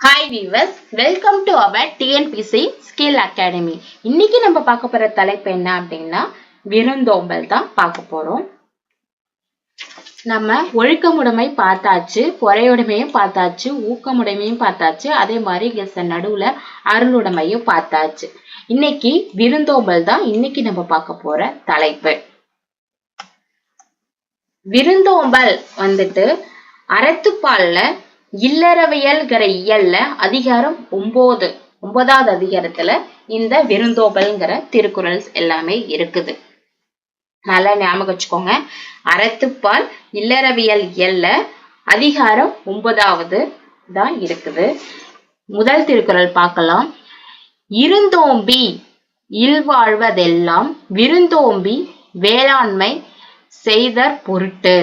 Hi viewers welcome to our TNPSC skill academy இன்னைக்கு நம்ம பார்க்க போற தலைப்பு என்ன அப்படின்னா விருந்தோம்பல் தான் பார்க்க போறோம். நம்ம ஒழுக்கமுடைமை பார்த்தாச்சு பொறையுடைமையும் பார்த்தாச்சு ஊக்கமுடைமையும் பார்த்தாச்சு அதே மாதிரி கெச நடுவுல அருளுடைமையும் பார்த்தாச்சு. இன்னைக்கு விருந்தோம்பல் தான் இன்னைக்கு நம்ம பார்க்க போற தலைப்பு. விருந்தோம்பல் வந்துட்டு அறத்துப்பால்ல இல்லறவியல்கிற இயல்ல அதிகாரம் ஒன்பது ஒன்பதாவது அதிகாரத்துல இந்த விருந்தோம்பல்ங்கிற திருக்குறள் எல்லாமே இருக்குது. நல்லா ஞாபகம் வச்சுக்கோங்க. அறத்துப்பால் இல்லறவியல் இயல்ல அதிகாரம் ஒன்பதாவது தான் இருக்குது. முதல் திருக்குறள் பார்க்கலாம். இருந்தோம்பி இல்வாழ்வதெல்லாம் விருந்தோம்பி வேளாண்மை செய்தற் பொருட்டு.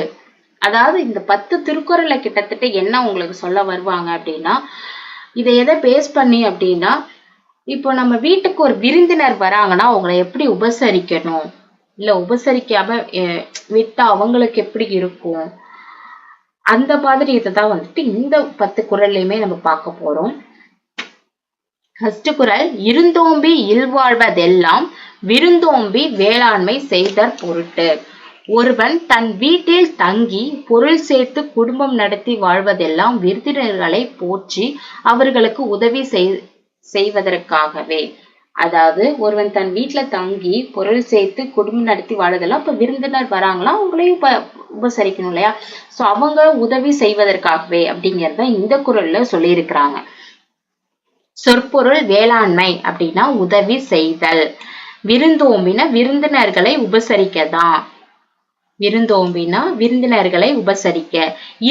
அதாவது இந்த பத்து திருக்குறளை கிட்டத்தட்ட என்ன உங்களுக்கு சொல்ல வருவாங்க அப்படின்னா இதை எதை பேஸ் பண்ணி அப்படின்னா இப்போ நம்ம வீட்டுக்கு ஒரு விருந்தினர் வராங்கன்னா அவங்கள எப்படி உபசரிக்கணும்? இல்ல உபசரிக்காம விட்டா அவங்களுக்கு எப்படி இருக்கும்? அந்த மாதிரி இதைதான் வந்துட்டு இந்த பத்து குரல்லையுமே நம்ம பார்க்க போறோம். ஃபர்ஸ்ட் குறள் இருந்தோம்பி இல்வாழ்வதெல்லாம் விருந்தோம்பி வேளாண்மை செய்தற் பொருட்டு. ஒருவன் தன் வீட்டில் தங்கி பொருள் சேர்த்து குடும்பம் நடத்தி வாழ்வதெல்லாம் விருந்தினர்களை போற்றி அவர்களுக்கு உதவி செய் செய்வதற்காகவே. அதாவது ஒருவன் தன் வீட்டுல தங்கி பொருள் சேர்த்து குடும்பம் நடத்தி வாழ்வதெல்லாம் இப்ப விருந்தினர் வராங்களா? அவங்களையும் உபசரிக்கணும் இல்லையா? சோ அவங்க உதவி செய்வதற்காகவே அப்படிங்கிறத இந்த குரல்ல சொல்லியிருக்கிறாங்க. சொற்பொருள் வேளாண்மை அப்படின்னா உதவி செய்தல். விருந்தோம்பின விருந்தினர்களை உபசரிக்கதான். விருந்தோம்பினா விருந்தினர்களை உபசரிக்க.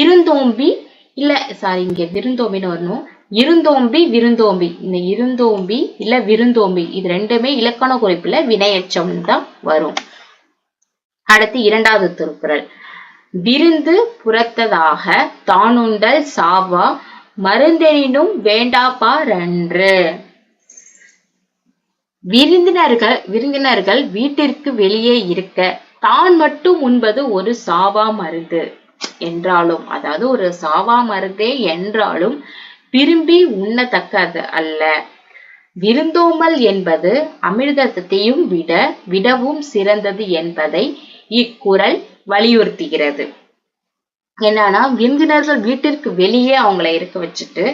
இருந்தோம்பி இல்ல சாரி இங்க விருந்தோம்பின்னு வரணும். இருந்தோம்பி விருந்தோம்பி. இந்த இருந்தோம்பி இல்ல விருந்தோம்பி இது ரெண்டுமே இலக்கண குறிப்புல வினையச்சம் தான் வரும். அடுத்து இரண்டாவது திருக்குறள். விருந்து புறத்ததாக தானுண்டல் சாவா மருந்தெனினும் வேண்டாப்பாரன்று விருந்தினர்கள் விருந்தினர்கள் வீட்டிற்கு வெளியே இருக்க தான் மட்டும் உண்பது ஒரு சாவா மருந்து என்றாலும் அதாவது ஒரு சாவா மருந்தே என்றாலும் விரும்பி உண்ணத்தக்கது அல்ல. விருந்தோம்பல் என்பது அமிர்தத்தையும் விட விடவும் சிறந்தது என்பதை இக்குறள் வலியுறுத்துகிறது. என்னன்னா விருந்தினர்கள் வீட்டிற்கு வெளியே அவங்கள இருக்க வச்சுட்டு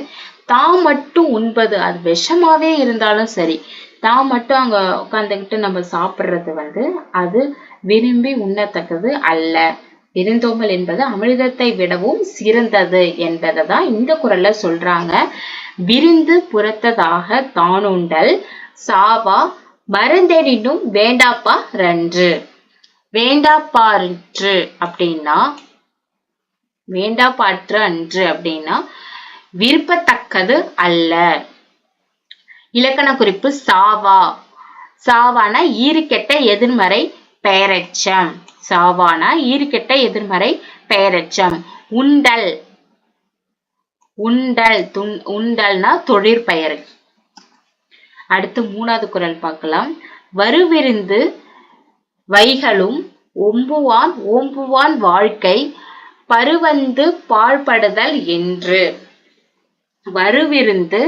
தான் மட்டும் உண்பது அது விஷமாவே இருந்தாலும் சரி தான் மட்டும் அங்க உட்காந்துக்கிட்டு நம்ம சாப்பிடுறது வந்து அது விரும்பி உண்ணத்தக்கது அல்ல. விருந்தோம்பல் என்பது அமிர்தத்தை விடவும் சிறந்தது என்பதை தான் இந்த குரல்ல சொல்றாங்க. விருந்து புறத்ததாக தானுண்டல் சாவா மருந்தெனினும் வேண்டாப்பா ரன்று. வேண்டாப்பாற்று அப்படின்னா வேண்டாப்பாற்று அன்று அப்படின்னா விருப்பத்தக்கது அல்ல. இலக்கண குறிப்பு சாவா. சாவானா ஈறுகெட்ட எதிர்மறை பெயரெச்சம் சாவானா? ஈர்கெட்ட எதிர்மறை பெயரெச்சம் உண்டல். உண்டல். துன் உண்டல்னா தொழிற்பெயர் அடுத்து மூணாவது குரல் பார்க்கலாம். வருவிருந்து வைகளும் ஒம்புவான் ஓம்புவான் வாழ்க்கை பருவந்து பாழ்படுதல் என்று. வருவிருந்து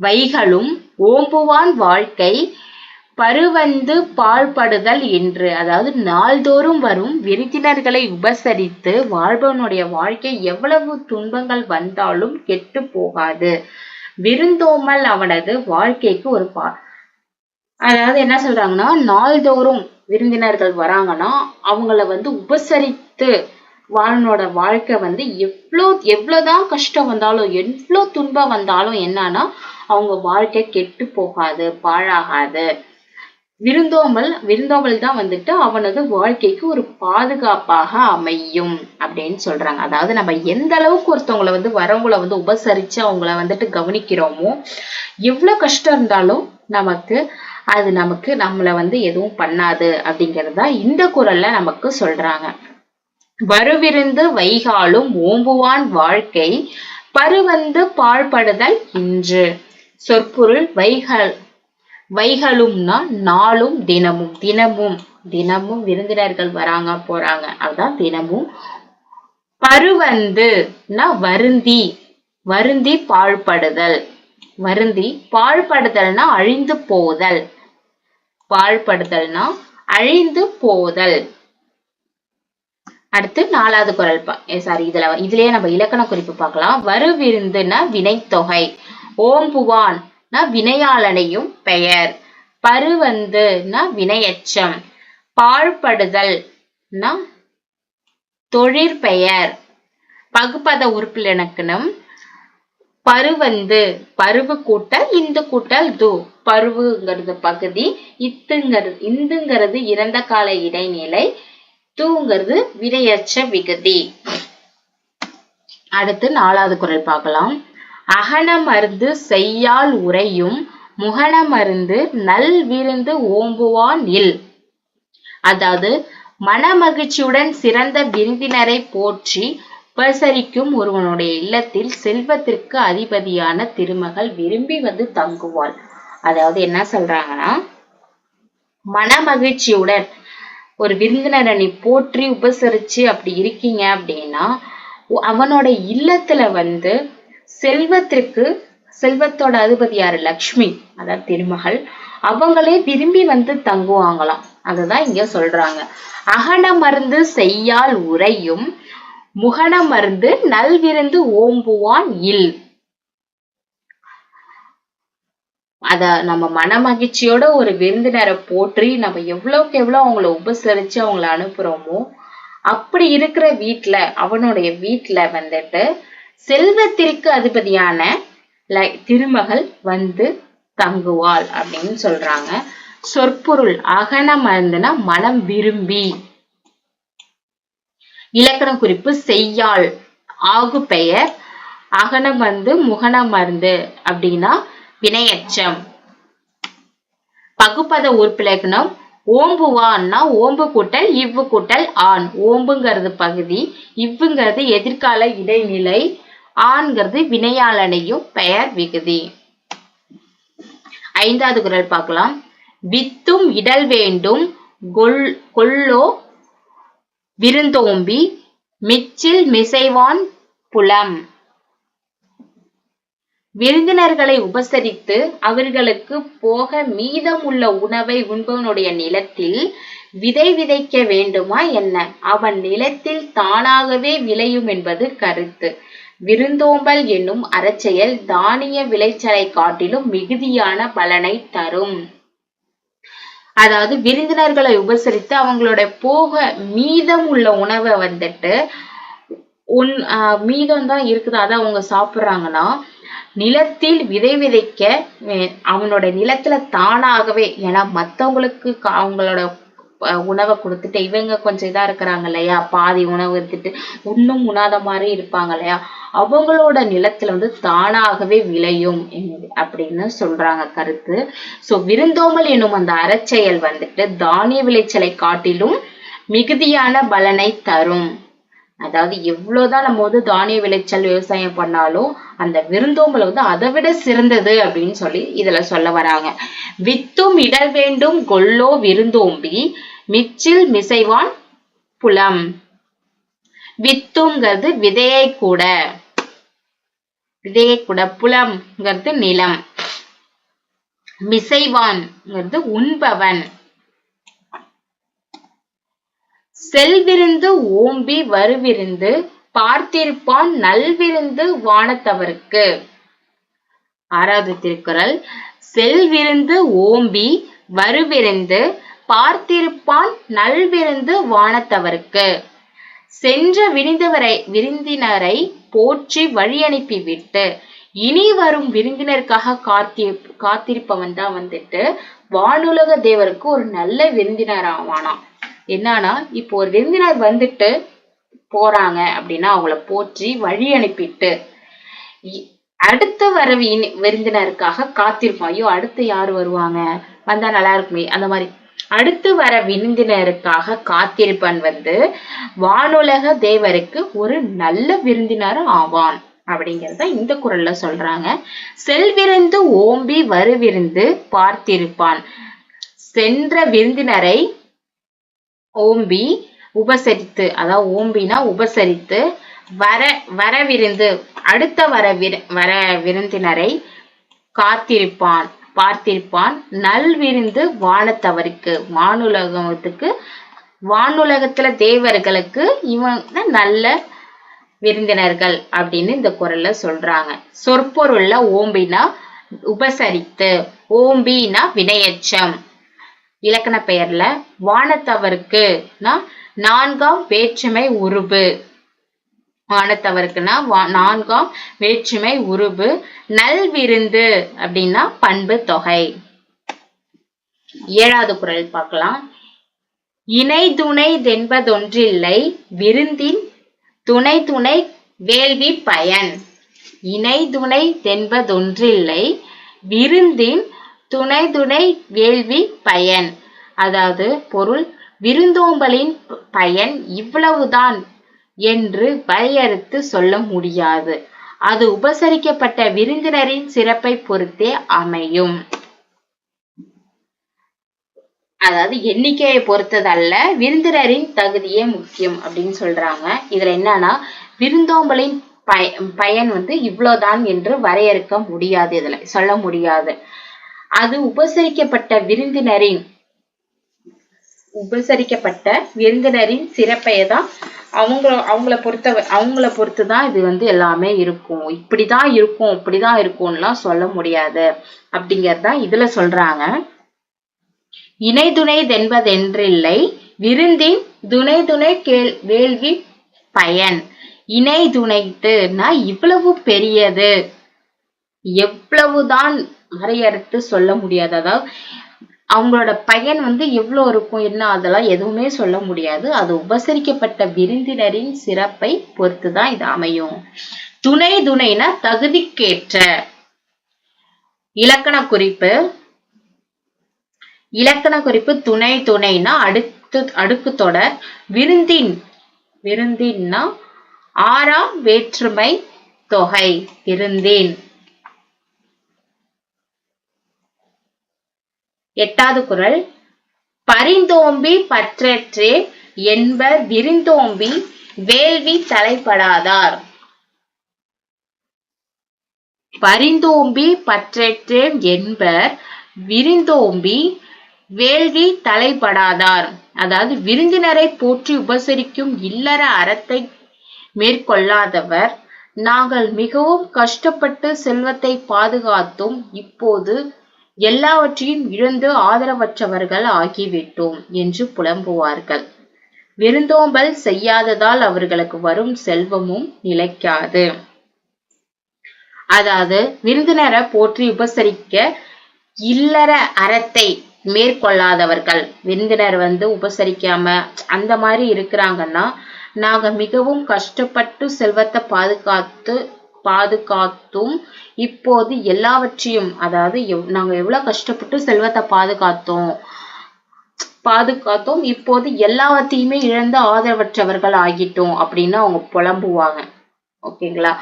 வைகளும் ஓம்புவான் வாழ்க்கை பருவந்து பாழ்படுதல் என்று அதாவது நாள்தோறும் வரும் விருந்தினர்களை உபசரித்து வாழ்பவனுடைய வாழ்க்கை எவ்வளவு துன்பங்கள் வந்தாலும் கெட்டு போகாது. விருந்தோமல் அவனது வாழ்க்கைக்கு ஒரு பா அதாவது என்ன சொல்றாங்கன்னா நாள்தோறும் விருந்தினர்கள் வராங்கன்னா அவங்கள வந்து உபசரித்து வாழ்னோட வாழ்க்கை வந்து எவ்வளோ எவ்வளவுதான் கஷ்டம் வந்தாலும் எவ்வளோ துன்பம் வந்தாலும் என்னன்னா அவங்க வாழ்க்கை கெட்டு போகாது பாழாகாது. விருந்தோம்பல் விருந்தோம்பல் தான் வந்துட்டு அவனது வாழ்க்கைக்கு ஒரு பாதுகாப்பாக அமையும் அப்படின்னு சொல்றாங்க. அதாவது நம்ம எந்த அளவுக்கு ஒருத்தவங்களை வந்து வரவங்களை வந்து உபசரிச்சு அவங்கள வந்துட்டு கவனிக்கிறோமோ எவ்வளவு கஷ்டம் இருந்தாலும் நமக்கு அது நமக்கு நம்மளை வந்து எதுவும் பண்ணாது அப்படிங்கறத இந்த குரல்ல நமக்கு சொல்றாங்க. வருவிருந்து வைகாலும் ஓம்புவான் வாழ்க்கை பருவந்து பாழ்படுதல் இன்று. சொற்பொருள் வைகால் வைகளும்னா நாளும் தினமும். தினமும். தினமும் விருந்தினர்கள் வராங்க போறாங்க. அதான் தினமும். பருவந்துனா வருந்தி. வருந்தி பாழ்படுதல். வருந்தி பாழ்படுதல்னா அழிந்து போதல். பாழ்படுதல்னா அழிந்து போதல். அடுத்து நாலாவது குரல் சாரி இதுல இதுலயே நம்ம இலக்கண குறிப்பு பார்க்கலாம். வருவிருந்துனா வினைத்தொகை. ஓம்புவான் வினையாளனையும் பெயர். பருவந்துனா வினையச்சம். பாழ்படுதல் தொழிற்பெயர் பகுப்பத உறுப்பில் உறுப்பிலக்கணம் பருவந்து பருவு கூட்டல் இந்து கூட்டல் து. பருவுங்கிறது பகுதி இத்துங்கிறது இந்துங்கிறது இறந்த கால இடைநிலை தூங்கிறது வினையச்ச விகுதி. அடுத்து நாலாவது குரல் பார்க்கலாம். அகனமர்ந்து செய்யால் உரையும் முகனமருந்து நல் விருந்து ஓம்புவான் இல். அதாவது மனமகிழ்ச்சியுடன் சிறந்த விருந்தினரை போற்றி உபசரிக்கும் ஒருவனுடைய இல்லத்தில் செல்வத்திற்கு அதிபதியான திருமகள் விரும்பி வந்து தங்குவாள். அதாவது என்ன சொல்றாங்கன்னா மனமகிழ்ச்சியுடன் ஒரு விருந்தினரை நீ போற்றி உபசரிச்சு அப்படி இருக்கீங்க அப்படின்னா அவனோட இல்லத்துல வந்து செல்வத்திற்கு செல்வத்தோட அதிபதி யாரு? லக்ஷ்மி அதாவது திருமகள். அவங்களே விரும்பி வந்து தங்குவாங்களாம். அதுதான் இங்க சொல்றாங்க. அகன மருந்து செய்யால் உரையும் முகன மருந்து நல்விருந்து ஓம்புவான் இல். அத நம்ம மன மகிழ்ச்சியோட ஒரு விருந்தினரை போற்றி நம்ம எவ்வளவுக்கு எவ்வளவு அவங்கள உபசரிச்சு அவங்கள அனுப்புறோமோ அப்படி இருக்கிற வீட்டுல அவனுடைய வீட்டுல வந்துட்டு செல்வத்திற்கு அதிபதியான திருமகள் வந்து தங்குவாள் அப்படின்னு சொல்றாங்க. சொற்பொருள் அகன மருந்துனா மனம் விரும்பி. இலக்கண குறிப்பு செய்யாள். ஆகு பெயர் அகனம் வந்து முகன மருந்து அப்படின்னா வினையச்சம். பகுப்பத உறுப்பிலக்கணம் ஓம்புவான்னா ஓம்பு கூட்டல் இவ்வு கூட்டல் ஆண். ஓம்புங்கிறது பகுதி இவ்வுங்கிறது எதிர்கால இடைநிலை. ஆண்கிறது வினையாளனையும் பெயர் விகுதி. ஐந்தாவது குரல் பார்க்கலாம். வித்தும் இடல் வேண்டும் கொல்லோ விருந்தோம்பி மிச்சில் மிசைவான் புலம். விருந்தினர்களை உபசரித்து அவர்களுக்கு போக மீதமுள்ள உணவை உண்பவனுடைய நிலத்தில் விதை விதைக்க வேண்டுமா என்ன? அவன் நிலத்தில் தானாகவே விளையும் என்பது கருத்து. விருந்தோம்பல் என்னும் அறச்செயல் தானிய விளைச்சலை காட்டிலும் மிகுதியான பலனை தரும். அதாவது விருந்தினர்களை உபசரித்து அவங்களோட போக மீதம் உள்ள உணவை வந்துட்டு உன் மீதம் தான் இருக்குது? அதை அவங்க சாப்பிடுறாங்கன்னா நிலத்தில் விதை விதைக்க அவனோட நிலத்துல தானாகவே ஏன்னா மத்தவங்களுக்கு அவங்களோட உணவை கொடுத்துட்டு இவங்க கொஞ்சம் இதா இருக்கிறாங்க இல்லையா? பாதி உணவு எடுத்துட்டு இன்னும் உணாத மாதிரி இருப்பாங்க இல்லையா? அவங்களோட நிலத்துல வந்து தானாகவே விளையும் அப்படின்னு சொல்றாங்க கருத்து. சோ விருந்தோமல் என்னும் அந்த அறச்செயல் வந்துட்டு தானிய விளைச்சலை காட்டிலும் மிகுதியான பலனை தரும். அதாவது எவ்வளவுதான் நம்ம வந்து தானிய விளைச்சல் விவசாயம் பண்ணாலும் அந்த விருந்தோம்பல் வந்து அதை விட சிறந்தது அப்படின்னு சொல்லி இதுல சொல்ல வராங்க. வித்தும் இடர் வேண்டும் கொல்லோ விருந்தோம்பி மிச்சில் மிசைவான் புலம். வித்துங்கிறது விதையை கூட. விதையை கூட புலம்ங்கிறது நிலம். மிசைவான்ங்கிறது உண்பவன். செல்விருந்து ஓம்பி வருவிருந்து பார்த்திருப்பான் நல்விருந்து வானத்தவருக்கு. ஆறாவது திருக்குறள் செல்விருந்து ஓம்பி வருவிருந்து பார்த்திருப்பான் நல்விருந்து வானத்தவருக்கு. சென்ற விரிந்தவரை விருந்தினரை போற்றி வழியனுப்பிவிட்டு விட்டு இனி வரும் விருந்தினருக்காக காத்தி காத்திருப்பவன் தான் வந்துட்டு வானுலக தேவருக்கு ஒரு நல்ல விருந்தினராவானாம். என்னன்னா இப்போ ஒரு விருந்தினர் வந்துட்டு போறாங்க அப்படின்னா அவங்கள போற்றி வழி அனுப்பிட்டு அடுத்து வர விருந்தினருக்காக காத்திருப்போம். ஐயோ அடுத்து யார் வருவாங்க? வந்தா நல்லா இருக்குமே அந்த மாதிரி. அடுத்து வர விருந்தினருக்காக காத்திருப்பன் வந்து வானுலக தேவருக்கு ஒரு நல்ல விருந்தினர் ஆவான். அப்படிங்கறத இந்த குரல்ல சொல்றாங்க. செல்விருந்து ஓம்பி வருவிருந்து பார்த்திருப்பான். சென்ற விருந்தினரை ஓம்பி உபசரித்து. அதாவது ஓம்பினா உபசரித்து வர வரவிருந்து அடுத்த வர வர விருந்தினரை காத்திருப்பான் பார்த்திருப்பான். நல்விருந்து வானத்தவருக்கு வானுலகத்துக்கு வானுலகத்துல தேவர்களுக்கு இவங்க நல்ல விருந்தினர்கள் அப்படின்னு இந்த குரல்ல சொல்றாங்க. சொற்பொருள்ல ஓம்பினா உபசரித்து ஓம்பினா வினையச்சம். இலக்கண பெயர்ல வானத்தவருக்கு நான்காம் வேற்றுமை உருபு. வானத்தவருக்குன்னா நான்காம் வேற்றுமை உருபு. நல்விருந்து அப்படின்னா பண்பு தொகை. ஏழாவது குரல் பார்க்கலாம். இணை துணை தென்பதொன்றில்லை விருந்தின் துணை துணை வேள்வி பயன். இணை துணை தென்பதொன்றில்லை விருந்தின் துணை துணை வேள்வி பயன். அதாவது பொருள் விருந்தோம்பலின் பயன் இவ்வளவுதான் என்று வரையறுத்து சொல்ல முடியாது. அது உபசரிக்கப்பட்ட விருந்தினரின் சிறப்பை பொறுத்தே அமையும். அதாவது எண்ணிக்கையை பொறுத்ததல்ல விருந்தினரின் தகுதியே முக்கியம் அப்படின்னு சொல்றாங்க. இதுல என்னன்னா விருந்தோம்பலின் பய பயன் வந்து இவ்வளவுதான் என்று வரையறுக்க முடியாது இதுல சொல்ல முடியாது. அது உபசரிக்கப்பட்ட விருந்தினரின் உபசரிக்கப்பட்ட விருந்தினரின் சிறப்பையை தான் அவங்கள அவங்கள பொறுத்த அவங்கள பொறுத்து தான் இது வந்து எல்லாமே இருக்கும். இப்படிதான் இருக்கும் இப்படிதான் இருக்கும்லாம் சொல்ல முடியாது. அப்படிங்கறதான் இதுல சொல்றாங்க. இணை துணை தென்பதென்றில்லை விருந்தின் துணை துணை கேள் வேள்வி பயன். இணை துணைத்துனா இவ்வளவு பெரியது. எவ்வளவுதான் வரையறுத்து சொல்ல முடியாது. அதாவது அவங்களோட பயன் வந்து எவ்வளவு இருக்கும் என்ன அதெல்லாம் எதுவுமே சொல்ல முடியாது. அது உபசரிக்கப்பட்ட விருந்தினரின் சிறப்பை பொறுத்துதான் இது அமையும். துணை துணைனா தகுதிக்கேற்ற. இலக்கண குறிப்பு. இலக்கண குறிப்பு துணை துணைனா அடுத்து அடுக்கு தொடர். விருந்தின் விருந்தின்னா ஆறாம் வேற்றுமை தொகை விருந்தின். எட்டாவது குரல். பரிந்தோம்பி பற்றற்றே என்பர் விருந்தோம்பி வேள்வி தலைப்படாதார். பரிந்தோம்பி பற்றற்றேன் என்பர் விருந்தோம்பி வேள்வி தலைப்படாதார். அதாவது விருந்தினரை போற்றி உபசரிக்கும் இல்லற அறத்தை மேற்கொள்ளாதவர். நாங்கள் மிகவும் கஷ்டப்பட்டு செல்வத்தை பாதுகாத்தும் இப்போது எல்லாவற்றையும் இழந்து ஆதரவற்றவர்கள் ஆகிவிட்டோம் என்று புலம்புவார்கள். விருந்தோம்பல் செய்யாததால் அவர்களுக்கு வரும் செல்வமும் நிலைக்காது. அதாவது விருந்தினரை போற்றி உபசரிக்க இல்லற அறத்தை மேற்கொள்ளாதவர்கள். விருந்தினர் வந்து உபசரிக்காம அந்த மாதிரி இருக்கிறாங்கன்னா நாங்க மிகவும் கஷ்டப்பட்டு செல்வத்தை பாதுகாத்து பாதுகாத்தும் இப்போது எல்லாவற்றையும் அதாவது எவ் நாங்க எவ்வளவு கஷ்டப்பட்டு செல்வத்தை பாதுகாத்தோம் பாதுகாத்தோம் இப்போது எல்லாவற்றையுமே இழந்து ஆதரவற்றவர்கள் ஆகிட்டோம் அப்படின்னு அவங்க புலம்புவாங்க. ஓகேங்களா?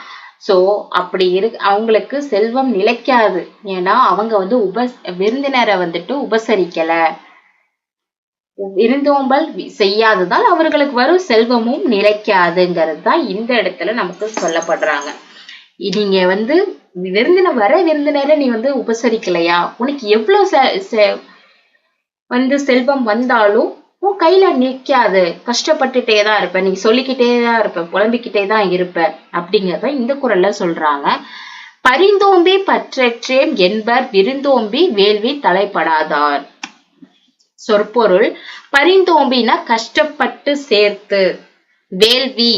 சோ அப்படி இரு அவங்களுக்கு செல்வம் நிலைக்காது. ஏன்னா அவங்க வந்து உப விருந்தினரை வந்துட்டு உபசரிக்கல. விருந்தோம்பல் செய்யாததால் அவர்களுக்கு வரும் செல்வமும் நிலைக்காதுங்கிறது தான் இந்த இடத்துல நமக்கு சொல்லப்படுறாங்க. நீங்க வந்து விருந்தின வர விருந்தினரை நீ வந்து உபசரிக்கலையா? உனக்கு எவ்வளவு வந்து செல்வம் வந்தாலும் உன் கையில நிக்காது. கஷ்டப்பட்டுட்டே தான் இருப்ப. நீ சொல்லிக்கிட்டே தான் இருப்ப. புலம்பிக்கிட்டே தான் இருப்ப. அப்படிங்கறத இந்த குரல்ல சொல்றாங்க. பரிந்தோம்பி பற்றற்றேம் என்பர் விருந்தோம்பி வேள்வி தலைப்படாதார். சொற்பொருள். பரிந்தோம்பினா கஷ்டப்பட்டு சேர்த்து. வேள்வி.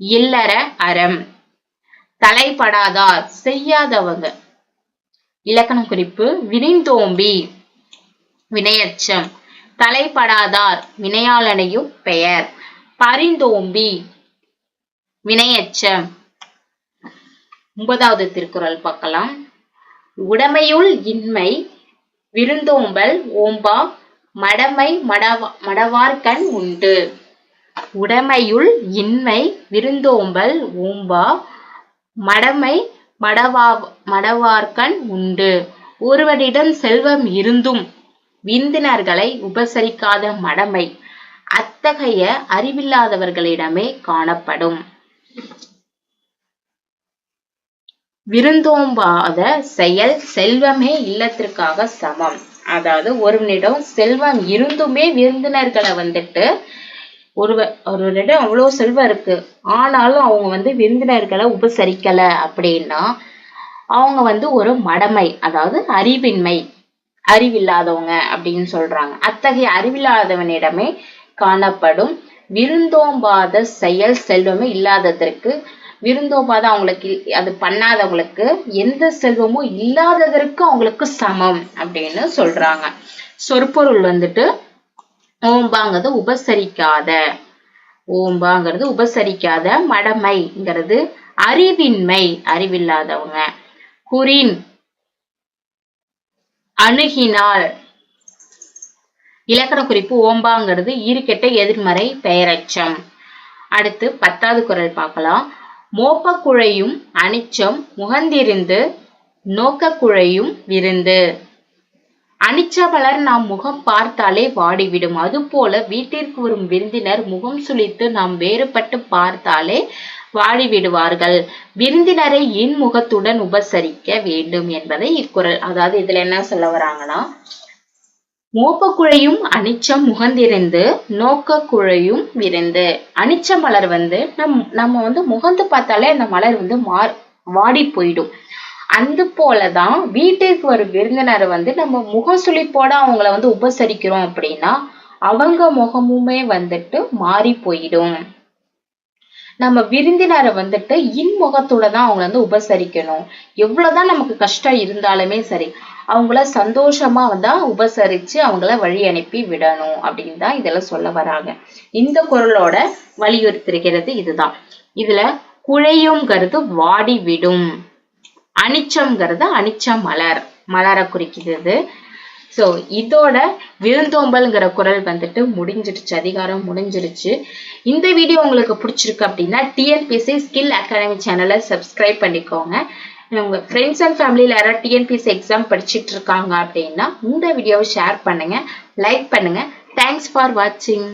இல்லற அறம். தலைப்படாதார் செய்யாதவங்க. இலக்கணம் குறிப்பு விரிந்தோம்பி வினையச்சம். தலைப்படாதார் வினையாளனையும் பெயர். பரிந்தோம்பி வினையச்சம். ஒன்பதாவது திருக்குறள் பார்க்கலாம். உடமையுள் இன்மை விருந்தோம்பல் ஓம்பா மடமை மடவா மடவார்கண் உண்டு. உடமையுள் இன்மை விருந்தோம்பல் ஓம்பா மடமை மடவா மடவார்கண் உண்டு. ஒருவனிடம் செல்வம் இருந்தும் விந்தினர்களை உபசரிக்காத மடமை அத்தகைய அறிவில்லாதவர்களிடமே காணப்படும். விருந்தோம்பாத செயல் செல்வமே இல்லத்திற்காக சமம். அதாவது ஒருவனிடம் செல்வம் இருந்துமே விருந்தினர்களை வந்துட்டு ஒருவர் ஒருவரிடம் அவ்வளவு செல்வம் இருக்கு. ஆனாலும் அவங்க வந்து விருந்தினர்களை உபசரிக்கல அப்படின்னா அவங்க வந்து ஒரு மடமை அதாவது அறிவின்மை அறிவில்லாதவங்க அப்படின்னு சொல்றாங்க. அத்தகைய அறிவில்லாதவனிடமே காணப்படும் விருந்தோம்பாத செயல் செல்வமே இல்லாததற்கு விருந்தோம்பாத அவங்களுக்கு அது பண்ணாதவங்களுக்கு எந்த செல்வமும் இல்லாததற்கு அவங்களுக்கு சமம் அப்படின்னு சொல்றாங்க. சொற்பொருள் வந்துட்டு ஓம்பாங்கிறது உபசரிக்காத. ஓம்பாங்கிறது உபசரிக்காத மடமைங்கிறது அறிவின்மை அறிவில்லாதவங்க. குறின் அணுகினால். இலக்கண குறிப்பு ஓம்பாங்கிறது ஈறுகெட்ட எதிர்மறை பெயரச்சம். அடுத்து பத்தாவது குரல் பார்க்கலாம். மோப்ப குழையும் அனிச்சம் முகந்திருந்து நோக்க குழையும் விருந்து அனிச்சமலர் நாம் முகம் பார்த்தாலே வாடிவிடும். அதுபோல வீட்டிற்கு வரும் விருந்தினர் முகம் சுளித்து நாம் வேறுபட்டு பார்த்தாலே வாடிவிடுவார்கள். விருந்தினரை இன்முகத்துடன் உபசரிக்க வேண்டும் என்பதை இக்குறள். அதாவது இதுல என்ன சொல்ல வராங்கன்னா மோப்பக்குழையும் அனிச்சம் முகந்திருந்து நோக்க குழையும் விருந்து. அனிச்ச மலர் வந்து நம் நம்ம வந்து முகந்து பார்த்தாலே அந்த மலர் வந்து மார் வாடி போயிடும் அது போலதான் வீட்டிற்கு வரும் விருந்தினரை வந்து நம்ம முகசுளிப்போட அவங்கள வந்து உபசரிக்கிறோம் அப்படின்னா அவங்க முகமுமே வந்துட்டு மாறி போயிடும். நம்ம விருந்தினரை வந்துட்டு இன்முகத்தோட தான் அவங்கள வந்து உபசரிக்கணும். எவ்வளவுதான் நமக்கு கஷ்டம் இருந்தாலுமே சரி அவங்கள சந்தோஷமா வந்தா உபசரிச்சு அவங்கள வழி அனுப்பி விடணும் அப்படின்னு தான் இதெல்லாம் சொல்ல வராங்க. இந்த குரலோட வலியுறுத்திருக்கிறது இதுதான். இதுல குழையுங்கிறது வாடி விடும் அனிச்சம்ங்கிறது அனிச்ச மலர் மலரை குறிக்கிறது. ஸோ இதோட விருந்தோம்பல்ங்கிற குரல் வந்துட்டு முடிஞ்சிடுச்சு அதிகாரம் முடிஞ்சிடுச்சு இந்த வீடியோ உங்களுக்கு பிடிச்சிருக்கு அப்படின்னா டிஎன்பிசி ஸ்கில் அகாடமி சேனலை சப்ஸ்கிரைப் பண்ணிக்கோங்க. உங்க ஃப்ரெண்ட்ஸ் அண்ட் ஃபேமிலியில் யாராவது டிஎன்பிசி எக்ஸாம் படிச்சுட்டு இருக்காங்க அப்படின்னா இந்த வீடியோவை ஷேர் பண்ணுங்க லைக் பண்ணுங்க. தேங்க்ஸ் ஃபார் வாட்சிங்